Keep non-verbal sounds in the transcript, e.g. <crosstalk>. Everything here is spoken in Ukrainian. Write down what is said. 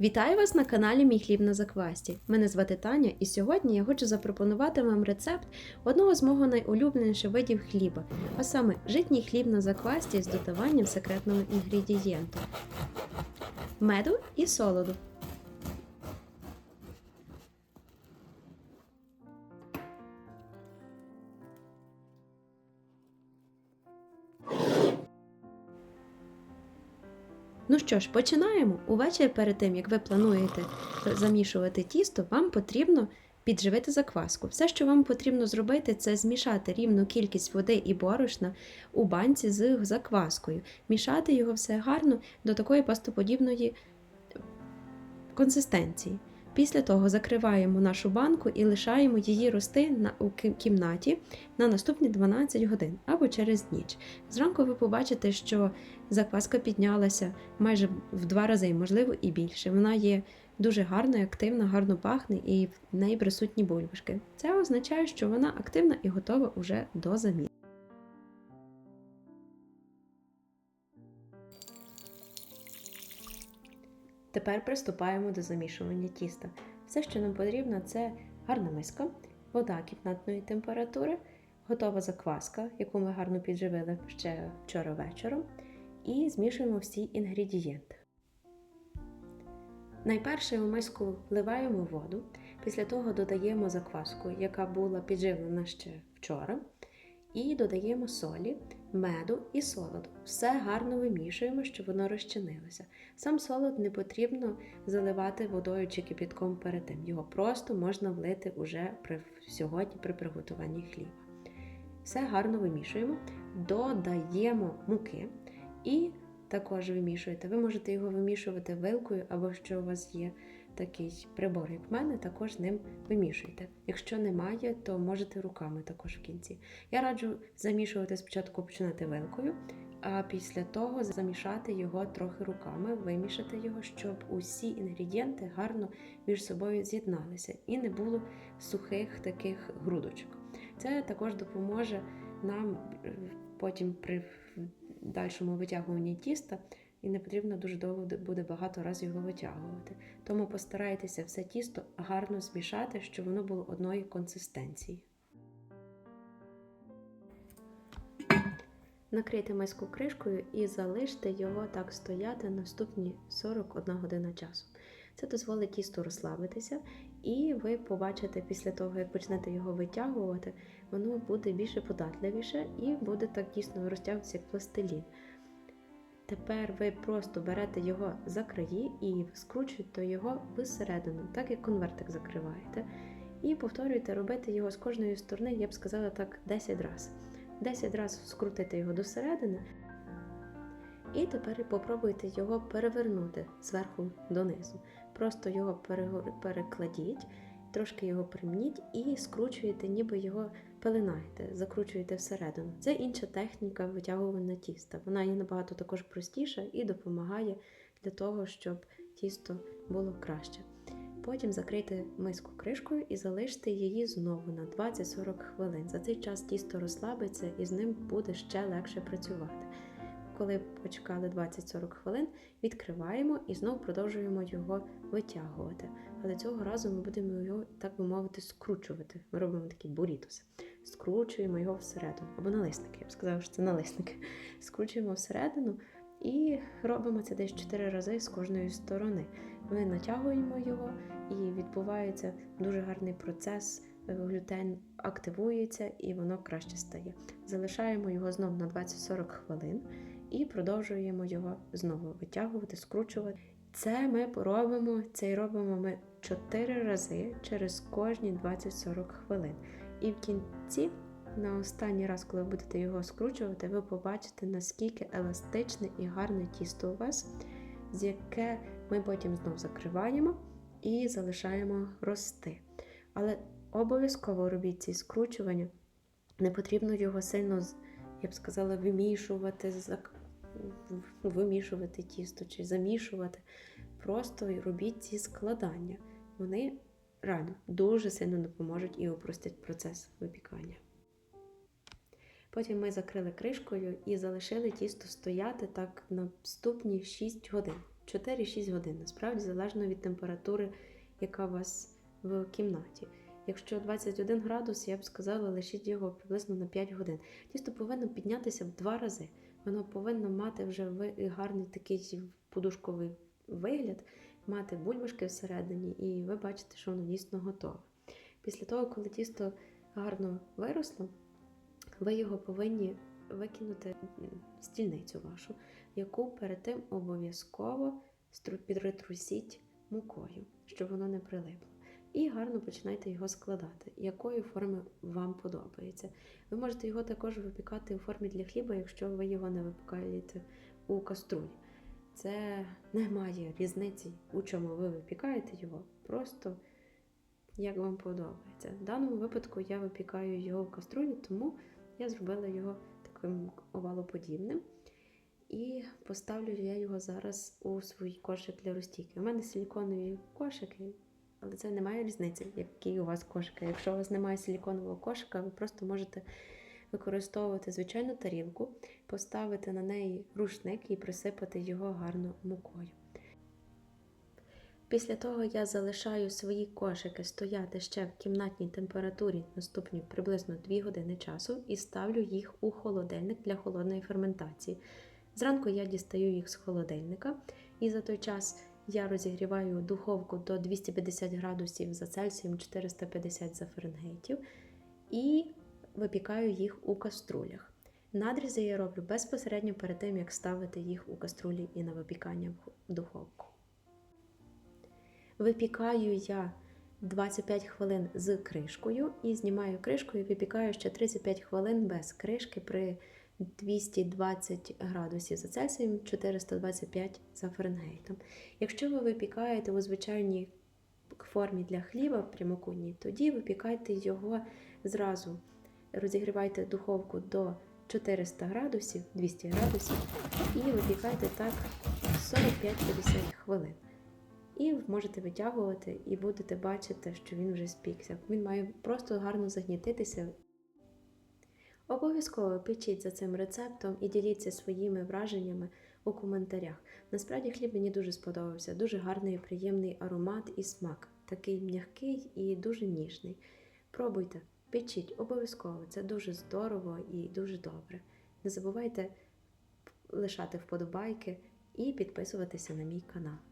Вітаю вас на каналі Мій хліб на заквасті. Мене звати Таня, і сьогодні я хочу запропонувати вам рецепт одного з мого найулюбленіших видів хліба, а саме житній хліб на заквасті з додаванням секретного інгредієнту меду і солоду. Ну що ж, починаємо. Увечері перед тим, як ви плануєте замішувати тісто, вам потрібно підживити закваску. Все, що вам потрібно зробити, це змішати рівну кількість води і борошна у банці з закваскою. Мішати його все гарно до такої пастоподібної консистенції. Після того закриваємо нашу банку і лишаємо її рости на, у кімнаті на наступні 12 годин або через ніч. Зранку ви побачите, що закваска піднялася майже в два рази, можливо, і більше. Вона є дуже гарна, активна, гарно пахне і в неї присутні бульбашки. Це означає, що вона активна і готова уже до заміни. Тепер приступаємо до замішування тіста. Все, що нам потрібно, це гарна миска, вода кімнатної температури, готова закваска, яку ми гарно підживили ще вчора вечором, і змішуємо всі інгредієнти. Найперше у миску вливаємо воду, після того додаємо закваску, яка була підживлена ще вчора, і додаємо солі, меду і солоду. Все гарно вимішуємо, щоб воно розчинилося. Сам солод не потрібно заливати водою чи кипятком перед тим. Його просто можна влити уже при, сьогодні при приготуванні хліба. Все гарно вимішуємо, додаємо муки і також вимішуєте. Ви можете його вимішувати вилкою, або що у вас є такий прибор, як в мене, також ним вимішуйте. Якщо немає, то можете руками також в кінці. Я раджу замішувати спочатку починати вилкою, а після того замішати його трохи руками, вимішати його, щоб усі інгредієнти гарно між собою з'єдналися і не було сухих таких грудочок. Це також допоможе нам е, потім при дальшому витягуванні тіста, і не потрібно дуже довго буде багато разів його витягувати. Тому постарайтеся все тісто гарно змішати, щоб воно було одної консистенції. Накрийте миску кришкою і залиште його так стояти наступні 41 година часу. Це дозволить тісту розслабитися, і ви побачите після того, як почнете його витягувати, воно буде більше податливіше і буде так дійсно розтягуватися як пластилін. Тепер ви просто берете його за краї і скручуєте його всередину, так як конвертик закриваєте. І повторюєте робити його з кожної сторони, я б сказала так, 10 разів. 10 разів скрутити його до середини. І тепер попробуйте його перевернути зверху донизу. Просто його перекладіть, трошки його примніть і скручуєте, ніби його пеленаєте, закручуєте всередину. Це інша техніка витягування тіста. Вона є набагато також простіша і допомагає для того, щоб тісто було краще. Потім закрийте миску кришкою і залиште її знову на 20-40 хвилин. За цей час тісто розслабиться і з ним буде ще легше працювати. Коли почекали 20-40 хвилин, відкриваємо і знову продовжуємо його витягувати. Але цього разу ми будемо його, так би мовити, скручувати. Ми робимо такі бурітуси. Скручуємо його всередину. Або налисники, я б сказала, що це налисники. <laughs> Скручуємо всередину і робимо це десь 4 рази з кожної сторони. Ми натягуємо його і відбувається дуже гарний процес. Глютен активується і воно краще стає. Залишаємо його знову на 20-40 хвилин і продовжуємо його знову витягувати, скручувати. Це ми робимо, це й робимо ми 4 рази через кожні 20-40 хвилин. І в кінці, на останній раз, коли ви будете його скручувати, ви побачите, наскільки еластичне і гарне тісто у вас, з яке ми потім знов закриваємо і залишаємо рости. Але обов'язково робіть ці скручування. Не потрібно його сильно, я б сказала, вимішувати, вимішувати тісто чи замішувати. Просто робіть ці складання. Вони реально дуже сильно допоможуть і упростять процес випікання. Потім ми закрили кришкою і залишили тісто стояти так на наступні 6 годин. 4-6 годин, насправді залежно від температури, яка у вас в кімнаті. Якщо 21 градус, я б сказала, лишіть його приблизно на 5 годин. Тісто повинно піднятися в два рази. Воно повинно мати вже гарний такий подушковий вигляд, мати бульбашки всередині, і ви бачите, що воно дійсно готове. Після того, коли тісто гарно виросло, ви його повинні викинути в стільницю вашу, яку перед тим обов'язково підритрусіть мукою, щоб воно не прилипло. І гарно починайте його складати, якої форми вам подобається. Ви можете його також випікати у формі для хліба, якщо ви його не випікаєте у каструлі. Це не має різниці, у чому ви випікаєте його, просто як вам подобається. В даному випадку я випікаю його в каструлі, тому я зробила його таким овалоподібним. І поставлю я його зараз у свій кошик для розтійки. У мене силіконові кошики, але це не має різниці, який у вас кошик. Якщо у вас немає силіконового кошика, ви просто можете використовувати звичайну тарілку, поставити на неї рушник і присипати його гарно мукою. Після того я залишаю свої кошики стояти ще в кімнатній температурі наступні приблизно 2 години часу і ставлю їх у холодильник для холодної ферментації. Зранку я дістаю їх з холодильника, і за той час я розігріваю духовку до 250 градусів за Цельсієм, 450 за Фаренгейтів, і випікаю їх у каструлях. Надрізи я роблю безпосередньо перед тим, як ставити їх у каструлі і на випікання в духовку. Випікаю я 25 хвилин з кришкою і знімаю кришку і випікаю ще 35 хвилин без кришки при 220 градусів за Цельсієм, 425 за Фаренгейтом. Якщо ви випікаєте у звичайній формі для хліба прямокутній, тоді випікайте його зразу. Розігрівайте духовку до 400 градусів, 200 градусів і випікайте так 45-50 хвилин. І можете витягувати і будете бачити, що він вже спікся. Він має просто гарно загнітитися. Обов'язково печіть за цим рецептом і діліться своїми враженнями у коментарях. Насправді хліб мені дуже сподобався, дуже гарний приємний аромат і смак, такий м'який і дуже ніжний. Пробуйте, печіть обов'язково, це дуже здорово і дуже добре. Не забувайте лишати вподобайки і підписуватися на мій канал.